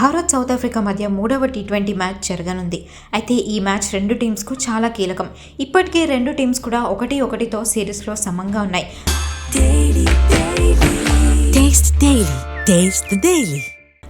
Bharat south Africa మధ్య మూడవ T twenty match జరగనుంది. అయితే ఈ మ్యాచ్ రెండు టీమ్స్కు చాలా కీలకం. ఇప్పటికే రెండు టీమ్స్ కూడా ఒకటి ఒకటితో సిరీస్లో సమంగా ఉన్నాయి.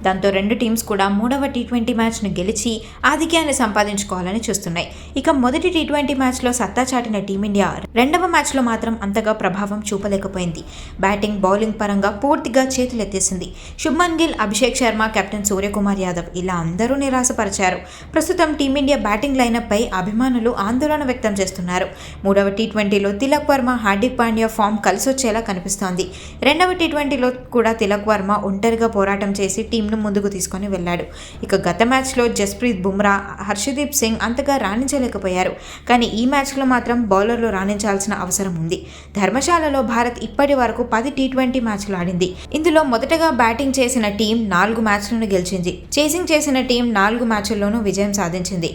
దాంతో రెండు టీమ్స్ కూడా మూడవ టీ ట్వంటీ మ్యాచ్ను గెలిచి ఆధిక్యాన్ని సంపాదించుకోవాలని చూస్తున్నాయి. ఇక మొదటి టీ ట్వంటీ మ్యాచ్లో సత్తా చాటిన టీమిండియా రెండవ మ్యాచ్లో మాత్రం అంతగా ప్రభావం చూపలేకపోయింది. బ్యాటింగ్ బౌలింగ్ పరంగా పూర్తిగా చేతులెత్తేసింది. శుభ్మన్ గిల్ అభిషేక్ శర్మ కెప్టెన్ సూర్యకుమార్ యాదవ్ ఇలా అందరూ నిరాశపరిచారు. ప్రస్తుతం టీమిండియా బ్యాటింగ్ లైనప్పై అభిమానులు ఆందోళన వ్యక్తం చేస్తున్నారు. మూడవ టీ ట్వంటీలో తిలక్ వర్మ హార్దిక్ పాండ్యా ఫామ్ కలిసొచ్చేలా కనిపిస్తోంది. రెండవ టీ ట్వంటీలో కూడా తిలక్ వర్మ ఒంటరిగా పోరాటం చేసి టీంను ముందుకు తీసుకొని వెళ్ళాడు. ఇక గత మ్యాచ్లో జస్ప్రీత్ బుమ్రా హర్షదీప్ సింగ్ అంతగా రాణించలేకపోయారు. కానీ ఈ మ్యాచ్లో మాత్రం బౌలర్లు రాణించాల్సిన అవసరం ఉంది. ధర్మశాలలో భారత్ ఇప్పటి వరకు పది టీ ట్వంటీ మ్యాచ్లు ఆడింది. ఇందులో మొదటగా బ్యాటింగ్ చేసిన టీం నాలుగు మ్యాచ్లను గెలిచింది. చేసింగ్ చేసిన టీం నాలుగు మ్యాచ్ల్లోనూ విజయం సాధించింది.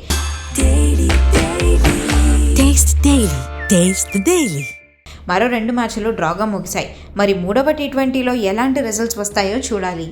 మరో రెండు మ్యాచ్లు డ్రాగా ముగిశాయి. మరి మూడవ టీ ట్వంటీలో ఎలాంటి రిజల్ట్స్ వస్తాయో చూడాలి.